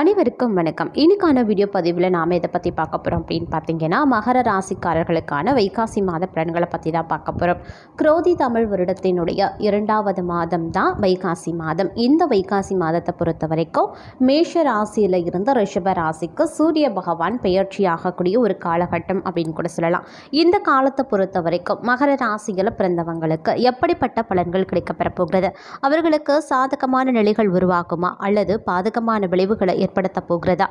அனைவருக்கும் வணக்கம். இன்னைக்கான வீடியோ பதிவில் நாம் இதை பற்றி பார்க்க போகிறோம் அப்படின்னு பார்த்தீங்கன்னா மகர ராசிக்காரர்களுக்கான வைகாசி மாத பலன்களை பற்றி தான் பார்க்க போகிறோம் குரோதி தமிழ் வருடத்தினுடைய இரண்டாவது மாதம் தான் வைகாசி மாதம். இந்த வைகாசி மாதத்தை பொறுத்த வரைக்கும் மேஷ ராசியில் இருந்து ரிஷப ராசிக்கு சூரிய பகவான் பெயர்ச்சி ஆகக்கூடிய ஒரு காலகட்டம் அப்படின்னு கூட சொல்லலாம். இந்த காலத்தை பொறுத்த வரைக்கும் மகர ராசியில் பிறந்தவங்களுக்கு எப்படிப்பட்ட பலன்கள் கிடைக்கப்பெற போகிறது? அவர்களுக்கு சாதகமான நிலைகள் உருவாகுமா? அல்லது பாதகமான விளைவுகளை ஏற்படுத்த போகிறதா?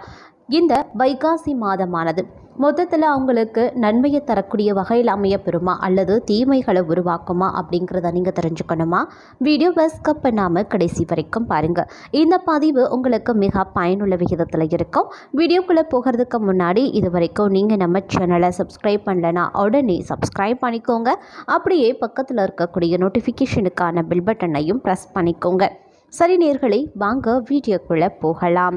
இந்த வைகாசி மாதமானது மொத்தத்தில் அவங்களுக்கு நன்மையை தரக்கூடிய வகையில் அமைய பெறுமா அல்லது தீமைகளை உருவாக்குமா? அப்படிங்கிறத நீங்கள் தெரிஞ்சுக்கணுமா? வீடியோ ஸ்கப் பண்ணாமல் கடைசி வரைக்கும் பாருங்கள் இந்த பதிவு உங்களுக்கு மிக பயனுள்ள விகிதத்தில் இருக்கும். வீடியோக்குள்ளே போகிறதுக்கு முன்னாடி இது வரைக்கும் நீங்கள் நம்ம சேனலை சப்ஸ்கிரைப் பண்ணலனா உடனே சப்ஸ்கிரைப் பண்ணிக்கோங்க. அப்படியே பக்கத்தில் இருக்கக்கூடிய நோட்டிஃபிகேஷனுக்கான பில் பட்டனையும் ப்ரெஸ் பண்ணிக்கோங்க. சரி நேர்களை வாங்க வீடியோக்குள்ளே போகலாம்.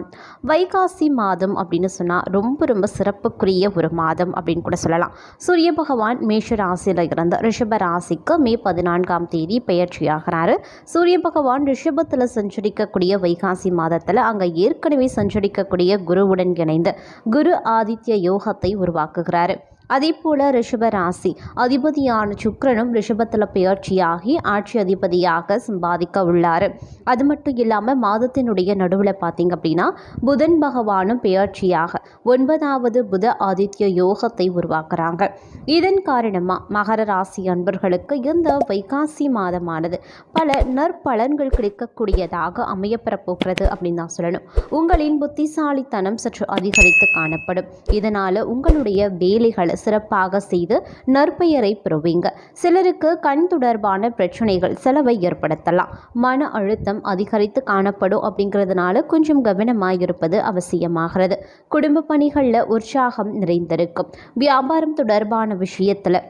வைகாசி மாதம் அப்படின்னு சொன்னால் ரொம்ப ரொம்ப சிறப்புக்குரிய ஒரு மாதம் அப்படின்னு கூட சொல்லலாம். சூரிய பகவான் மேஷ ராசியில் இருந்த ரிஷப ராசிக்கு மே பதினான்காம் தேதி பெயர்ச்சியாகிறாரு. சூரிய பகவான் ரிஷபத்தில் சஞ்சரிக்கக்கூடிய வைகாசி மாதத்தில் அங்கே ஏற்கனவே சஞ்சரிக்கக்கூடிய குருவுடன் இணைந்து குரு ஆதித்ய யோகத்தை உருவாக்குகிறாரு. அதே போல ரிஷப ராசி. அதிபதியான சுக்கரனும் ரிஷபத்தில் பெயர்ச்சியாகி ஆட்சி அதிபதியாக சம்பாதிக்க உள்ளார். அது மட்டும் இல்லாமல் மாதத்தினுடைய நடுவில் பார்த்தீங்க அப்படின்னா புதன் பகவானும் பெயர்ச்சியாக ஒன்பதாவது புத ஆதித்ய யோகத்தை உருவாக்குறாங்க. இதன் காரணமாக மகர ராசி அன்பர்களுக்கு இந்த வைகாசி மாதமானது பல நற்பலன்கள் கிடைக்கக்கூடியதாக அமையப்பெறப்போகிறது அப்படின்னு தான் சொல்லணும். உங்களின் புத்திசாலித்தனம் சற்று அதிகரித்து காணப்படும். இதனால் உங்களுடைய வேலைகளை சிறப்பாக செய்து நற்பெயரை பெறுவீங்க. சிலருக்கு கண் தொடர்பான பிரச்சனைகள் செலவை ஏற்படுத்தலாம். மன அழுத்தம் அதிகரித்து காணப்படும் அப்படிங்கிறதுனால கொஞ்சம் கவனமாக இருப்பது அவசியமாகிறது. குடும்ப பணிகளில் உற்சாகம் நிறைந்திருக்கும். வியாபாரம் தொடர்பான விஷயத்தில்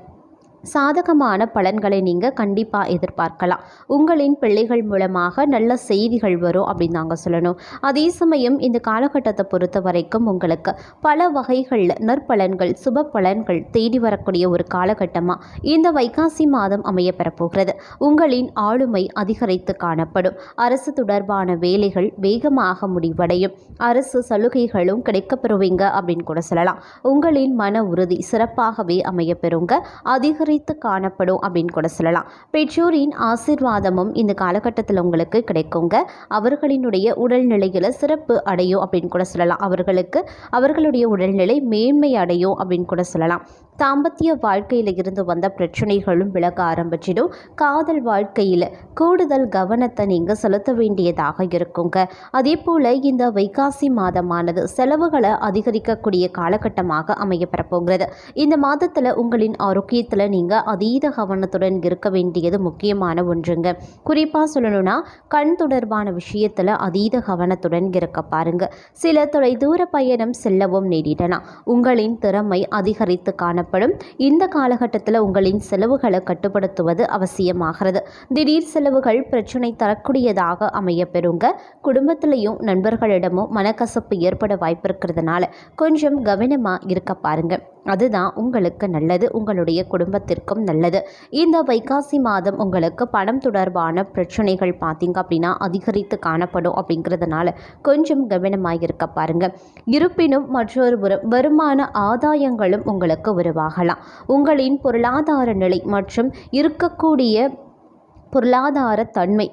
சாதகமான பலன்களை நீங்கள் கண்டிப்பாக எதிர்பார்க்கலாம். உங்களின் பிள்ளைகள் மூலமாக நல்ல செய்திகள் வரும் அப்படின்னு நாங்கள் சொல்லணும். அதே சமயம் இந்த காலகட்டத்தை பொறுத்த வரைக்கும் உங்களுக்கு பல வகைகளில் நற்பலன்கள் சுப பலன்கள் தேடி வரக்கூடிய ஒரு காலகட்டமாக இந்த வைகாசி மாதம் அமைய பெறப்போகிறது. உங்களின் ஆளுமை அதிகரித்து காணப்படும். அரசு தொடர்பான வேலைகள் வேகமாக முடிவடையும். அரசு சலுகைகளும் கிடைக்கப்பெறுவீங்க அப்படின்னு கூட சொல்லலாம். உங்களின் மன உறுதி சிறப்பாகவே அமையப்பெறுங்க அதிகரி அதிகரித்து காணப்படும் அப்படின்னு கூட சொல்லலாம். பெற்றோரின் ஆசிர்வாதமும் இந்த காலகட்டத்தில் உங்களுக்கு கிடைக்குங்க. அவர்களினுடைய உடல்நிலையில் சிறப்பு அடையும் அப்படின்னு கூட சொல்லலாம். அவர்களுக்கு அவர்களுடைய உடல்நிலை மேன்மை அடையும் அப்படின்னு கூட சொல்லலாம். தாம்பத்திய வாழ்க்கையில் இருந்து வந்த பிரச்சனைகளும் விலக ஆரம்பிச்சிடும். காதல் வாழ்க்கையில் கூடுதல் கவனத்தை நீங்கள் செலுத்த வேண்டியதாக இருக்குங்க. அதே போல் இந்த வைகாசி மாதமானது செலவுகளை அதிகரிக்கக்கூடிய காலகட்டமாக அமையப்பெறப்போகிறது இந்த மாதத்தில் உங்களின் ஆரோக்கியத்தில் நீங்கள் அதீத கவனத்துடன் இருக்க வேண்டியது முக்கியமான ஒன்றுங்க. குறிப்பாக சொல்லணும்னா கண் தொடர்பான விஷயத்தில் அதீத கவனத்துடன் இருக்க பாருங்க. சில தொலைதூர பயணம் செல்லவும் நேரிடலாம். உங்களின் திறமை அதிகரித்து காணப்படும். இந்த காலகட்டத்தில் உங்களின் செலவுகளை கட்டுப்படுத்துவது அவசியமாகிறது. திடீர் செலவுகள் பிரச்சனை தரக்கூடியதாக அமைய பெறுங்க குடும்பத்திலையும் நண்பர்களிடமும் மனக்கசப்பு ஏற்பட வாய்ப்பு இருக்கிறதுனால கொஞ்சம் கவனமாக இருக்க பாருங்கள் அதுதான் உங்களுக்கு நல்லது உங்களுடைய குடும்பத்திற்கும் நல்லது. இந்த வைகாசி மாதம் உங்களுக்கு பணம் தொடர்பான பிரச்சனைகள் பார்த்தீங்க அப்படின்னா அதிகரித்து காணப்படும் அப்படிங்கிறதுனால கொஞ்சம் கவனமாக இருக்க பாருங்க. இருப்பினும் மற்றொரு புறம் வருமான ஆதாயங்களும் உங்களுக்கு உருவாகலாம். உங்களின் பொருளாதார நிலை மற்றும் இருக்கக்கூடிய பொருளாதார தன்மை.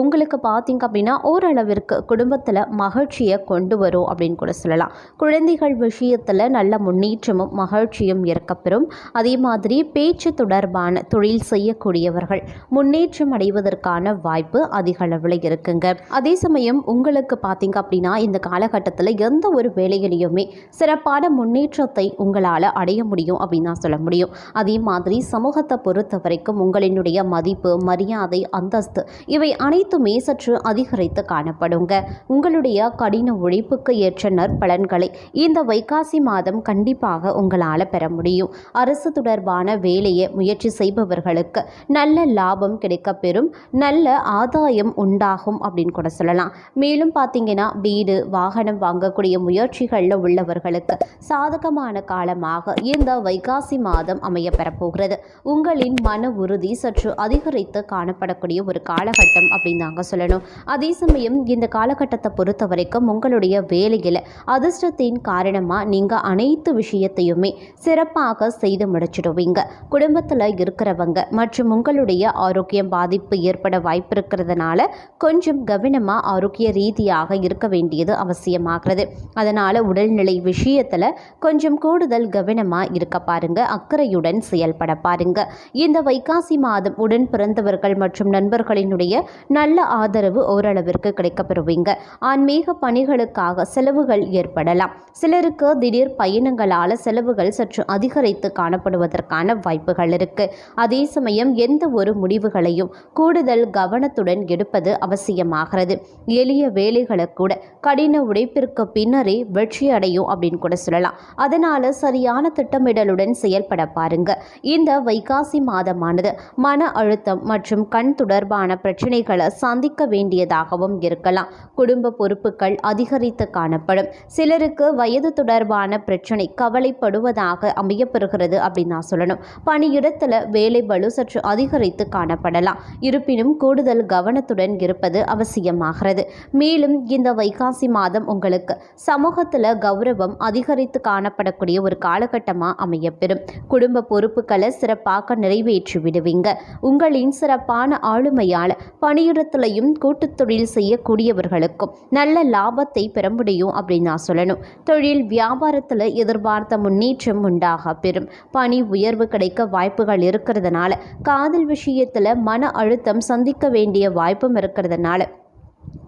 உங்களுக்கு பார்த்திங்க அப்படின்னா ஓரளவிற்கு குடும்பத்தில் மகிழ்ச்சியை கொண்டு வரும் அப்படின்னு கூட சொல்லலாம். குழந்தைகள் விஷயத்தில் நல்ல முன்னேற்றமும் மகிழ்ச்சியும் இருக்கப்பெறும் அதே மாதிரி பேச்சு தொடர்பான தொழில் செய்யக்கூடியவர்கள் முன்னேற்றம் அடைவதற்கான வாய்ப்பு அதிக அளவில் இருக்குங்க. அதே சமயம் உங்களுக்கு பார்த்திங்க அப்படின்னா இந்த காலகட்டத்தில் எந்த ஒரு வேலையிலையுமே சிறப்பான முன்னேற்றத்தை உங்களால் அடைய முடியும் அப்படின்னு தான் சொல்ல முடியும். அதே மாதிரி சமூகத்தை பொறுத்த வரைக்கும் உங்களினுடைய மதிப்பு மரியாதை மரியாதை அந்தஸ்து. இவை அனைத்துமே சற்று அதிகரித்து காணப்படுங்க. உங்களுடைய கடின உழைப்புக்கு ஏற்ற நற்பலன்களை இந்த வைகாசி மாதம் கண்டிப்பாக உங்களால் பெற முடியும். அரசு தொடர்பான வேலையை முயற்சி செய்பவர்களுக்கு நல்ல லாபம் கிடைக்கப்பெறும் நல்ல ஆதாயம் உண்டாகும் அப்படின்னு கூட சொல்லலாம். மேலும் பார்த்தீங்கன்னா வீடு வாகனம் வாங்கக்கூடிய முயற்சிகளில் உள்ளவர்களுக்கு சாதகமான காலமாக இந்த வைகாசி மாதம் அமைய பெறப்போகிறது உங்களின் மன உறுதி சற்று அதிகரித்து காண காணப்படக்கூடிய ஒரு காலகட்டம் அப்படின்னு தாங்க சொல்லணும். அதே சமயம் இந்த காலகட்டத்தை பொறுத்த வரைக்கும் உங்களுடைய வேலையில் அதிர்ஷ்டத்தின் காரணமாக நீங்கள் அனைத்து விஷயத்தையுமே சிறப்பாக செய்து முடிச்சிடுவீங்க. குடும்பத்தில் இருக்கிறவங்க மற்றும் உங்களுடைய ஆரோக்கியம் பாதிப்பு ஏற்பட வாய்ப்பு இருக்கிறதுனால கொஞ்சம் கவனமாக ஆரோக்கிய ரீதியாக இருக்க வேண்டியது அவசியமாகிறது. அதனால் உடல்நிலை விஷயத்தில் கொஞ்சம் கூடுதல் கவனமாக இருக்க பாருங்க. அக்கறையுடன் செயல்பட பாருங்க. இந்த வைகாசி மாதம் உடன் பிறந்தவர்கள் மற்றும் நண்பர்களினுடைய நல்ல ஆதரவு ஓரளவிற்கு கிடைக்கப்பெறுவீங்க. ஆன்மீக பணிகளுக்காக செலவுகள் ஏற்படலாம். சிலருக்கு திடீர் பயணங்களால் செலவுகள் சற்று அதிகரித்து காணப்படுவதற்கான வாய்ப்புகள் இருக்கு. அதே சமயம் எந்த ஒரு முடிவுகளையும் கூடுதல் கவனத்துடன் எடுப்பது அவசியமாகிறது. எளிய வேலைகளை கூட கடின உழைப்பிற்கு பின்னரே வெற்றி அடையும் அப்படின்னு கூட சொல்லலாம். அதனால சரியான திட்டமிடலுடன் செயல்பட பாருங்க. இந்த வைகாசி மாதமானது மன அழுத்தம் மற்றும் கண் தொடர்பான பிரச்சனைகளை சந்திக்க வேண்டியதாகவும் இருக்கலாம். குடும்ப பொறுப்புகள் அதிகரித்து காணப்படும். சிலருக்கு வயது தொடர்பான பிரச்சனை கவலைப்படுவதாக அமையப்பெறுகிறது அப்படின்னு நான் சொல்லணும். பணியிடத்தில் வேலை பலு சற்று அதிகரித்து காணப்படலாம். இருப்பினும் கூடுதல் கவனத்துடன் இருப்பது அவசியமாகிறது. மேலும் இந்த வைகாசி மாதம் உங்களுக்கு சமூகத்தில் கௌரவம் அதிகரித்து காணப்படக்கூடிய ஒரு காலகட்டமாக அமையப்பெறும். குடும்ப பொறுப்புகளை சிறப்பாக நிறைவேற்றி விடுவீங்க. உங்களின் சிறப்பான ஆளுமையால் பணியிடத்திலையும் கூட்டுத் தொழில் செய்யக்கூடியவர்களுக்கும் நல்ல லாபத்தை பெற முடியும் அப்படின்னு நான் சொல்லணும். தொழில் வியாபாரத்தில் எதிர்பார்த்த முன்னேற்றம் உண்டாக பெறும். பணி உயர்வு கிடைக்க வாய்ப்புகள் இருக்கிறதுனால காதல் விஷயத்தில் மன அழுத்தம் சந்திக்க வேண்டிய வாய்ப்பும் இருக்கிறதுனால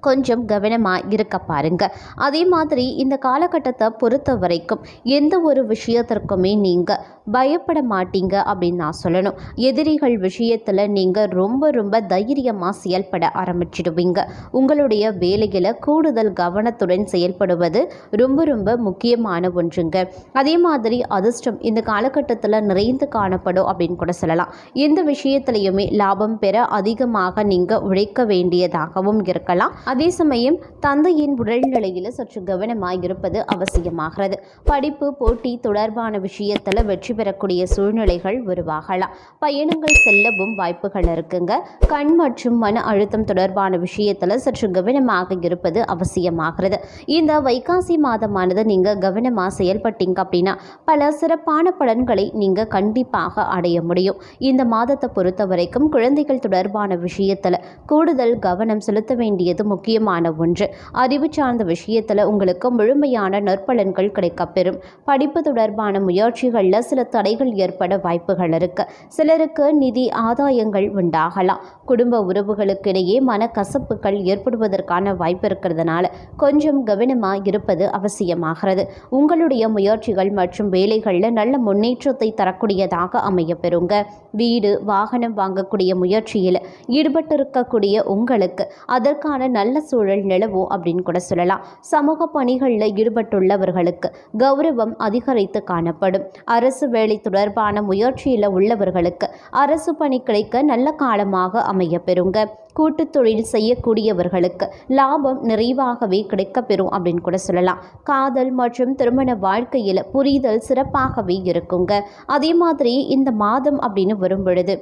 கொஞ்சம் கவனமாக இருக்க பாருங்க. அதே மாதிரி இந்த காலகட்டத்தை பொறுத்த வரைக்கும் எந்த ஒரு விஷயத்திற்குமே நீங்கள் பயப்பட மாட்டீங்க அப்படின்னு நான் சொல்லணும். எதிரிகள் விஷயத்தில் நீங்கள் ரொம்ப ரொம்ப தைரியமாக செயல்பட ஆரம்பிச்சிடுவீங்க. உங்களுடைய வேலையில் கூடுதல் கவனத்துடன் செயல்படுவது ரொம்ப ரொம்ப முக்கியமான ஒன்றுங்க. அதே மாதிரி அதிர்ஷ்டம் இந்த காலகட்டத்தில் நிறைந்து காணப்படும் அப்படின்னு கூட சொல்லலாம். எந்த விஷயத்துலையுமே லாபம் பெற அதிகமாக நீங்கள் உழைக்க வேண்டியதாகவும் இருக்கலாம். அதே சமயம் தந்தையின் உடல்நிலையில் சற்று கவனமாக இருப்பது அவசியமாகிறது. படிப்பு போட்டி தொடர்பான விஷயத்தில் வெற்றி பெறக்கூடிய சூழ்நிலைகள் உருவாகலாம். பயணங்கள் செல்லவும் வாய்ப்புகள் இருக்குங்க. கண் மற்றும் மன அழுத்தம் தொடர்பான விஷயத்தில் சற்று கவனமாக இருப்பது அவசியமாகிறது. இந்த வைகாசி மாதமானது நீங்கள் கவனமாக செயல்பட்டீங்க அப்படின்னா பல சிறப்பான பலன்களை நீங்கள் கண்டிப்பாக அடைய முடியும். இந்த மாதத்தை பொறுத்த வரைக்கும் குழந்தைகள் தொடர்பான விஷயத்தில் கூடுதல் கவனம் செலுத்த வேண்டிய வேண்டியது முக்கியமான ஒன்று? அறிவு சார்ந்த விஷயத்தில் உங்களுக்கு முழுமையான நற்பலன்கள் கிடைக்கப்பெறும். படிப்பு தொடர்பான முயற்சிகளில் சில தடைகள் ஏற்பட வாய்ப்புகள் இருக்கு. சிலருக்கு நிதி ஆதாயங்கள் உண்டாகலாம். குடும்ப உறவுகளுக்கிடையே மனக்கசப்புகள் ஏற்படுவதற்கான வாய்ப்பு இருக்கிறதுனால கொஞ்சம் கவனமாக இருப்பது அவசியமாகிறது. உங்களுடைய முயற்சிகள் மற்றும் வேலைகளில் நல்ல முன்னேற்றத்தை தரக்கூடியதாக அமைய பெறுங்க வீடு வாகனம் வாங்கக்கூடிய முயற்சியில் ஈடுபட்டிருக்கக்கூடிய உங்களுக்கு அதற்கான நல்ல சூழல் நிலவும் அப்படின்னு கூட சொல்லலாம். சமூக பணிகளில் ஈடுபட்டுள்ளவர்களுக்கு கௌரவம் அதிகரித்து காணப்படும். அரசு வேலை தொடர்பான முயற்சியில் உள்ளவர்களுக்கு அரசு பணி கிடைக்க நல்ல காலமாக அமைய பெறுங்க கூட்டு தொழில் செய்யக்கூடியவர்களுக்கு லாபம் நிறைவாகவே கிடைக்கப்பெறும் அப்படின்னு கூட சொல்லலாம். காதல் மற்றும் திருமண வாழ்க்கையில் புரிதல் சிறப்பாகவே இருக்குங்க. அதே மாதிரி இந்த மாதம் அப்படின்னு வரும் பொழுது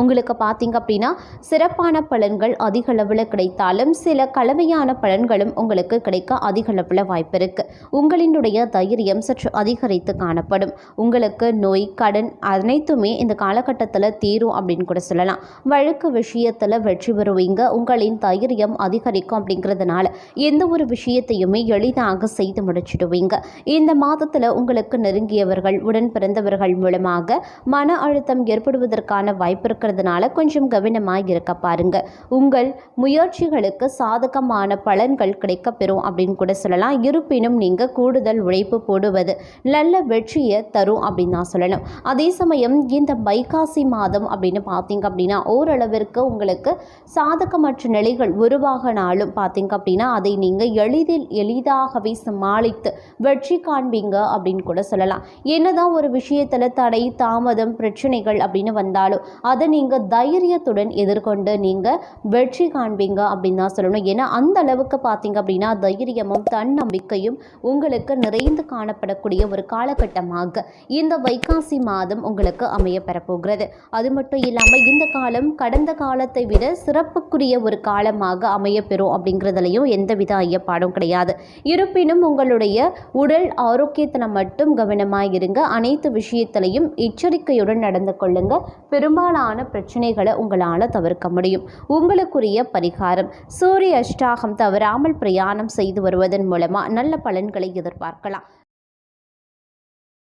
உங்களுக்கு பார்த்தீங்க அப்படின்னா சிறப்பான பலன்கள் அதிக அளவில் கிடைத்தாலும் சில கலவையான பலன்களும் உங்களுக்கு கிடைக்க அதிக அளவில் வாய்ப்பு இருக்குது உங்களினுடைய தைரியம் சற்று அதிகரித்து காணப்படும். உங்களுக்கு நோய் கடன் அனைத்துமே இந்த காலகட்டத்தில் தீரும் அப்படின்னு கூட சொல்லலாம். வழக்கு விஷயத்தில் வெற்றி பெறுவீங்க. உங்களின் தைரியம் அதிகரிக்கும் அப்படிங்கிறதுனால எந்த ஒரு விஷயத்தையுமே எளிதாக செய்து முடிச்சிடுவீங்க. இந்த மாதத்தில் உங்களுக்கு நெருங்கியவர்கள் உடன் பிறந்தவர்கள் மூலமாக மன அழுத்தம் ஏற்படுவதற்கான வாய்ப்பு இருக்கிறதுனால கொஞ்சம் கவனமாக இருக்க பாருங்க. உங்கள் முயற்சிகளுக்கு சாதகமான பலன்கள் கிடைக்கப்பெறும் அப்படின்னு கூட சொல்லலாம். இருப்பினும் நீங்கள் கூடுதல் உழைப்பு போடுவது நல்ல வெற்றியை தரும் அப்படின்னு நான் சொல்லணும். அதே சமயம் இந்த வைகாசி மாதம் அப்படின்னு பார்த்தீங்க அப்படின்னா ஓரளவிற்கு உங்களுக்கு சாதகமற்ற நிலைகள் உருவாகினாலும் பார்த்தீங்க அப்படின்னா அதை நீங்கள் எளிதில் எளிதாகவே சமாளித்து வெற்றி காண்பீங்க அப்படின்னு கூட சொல்லலாம். என்னதான் ஒரு விஷயத்தில் தடை தாமதம் பிரச்சனைகள் அப்படின்னு வந்தாலும் அதை நீங்கள் தைரியத்துடன் எதிர்கொண்டு நீங்கள் வெற்றி காண்பீங்க அப்படின்னு தான் சொல்லணும். ஏன்னா அந்த அளவுக்கு பார்த்தீங்க அப்படின்னா தைரியமும் தன்னம்பிக்கையும் உங்களுக்கு நிறைந்து காணப்படக்கூடிய ஒரு காலகட்டமாக இந்த வைகாசி மாதம் உங்களுக்கு அமைய பெறப்போகிறது அது மட்டும் இல்லாமல் இந்த காலம் கடந்த காலத்தை விட சிறப்புக்குரிய ஒரு காலமாக அமைய பெறும் அப்படிங்கிறதுலையும் எந்தவித ஐயப்பாடும் கிடையாது. இருப்பினும் உங்களுடைய உடல் ஆரோக்கியத்தில் மட்டும் கவனமாக இருங்க. அனைத்து விஷயத்திலையும் எச்சரிக்கையுடன் நடந்து கொள்ளுங்க. பெரும்பாலான பிரச்சனைகளை உங்களால் தவிர்க்க முடியும். உங்களுக்குரிய பரிகாரம். சூரிய அஷ்டாகம் தவறாமல் பிரயாணம் செய்து வருவதன் மூலமாக நல்ல பலன்களை எதிர்பார்க்கலாம்.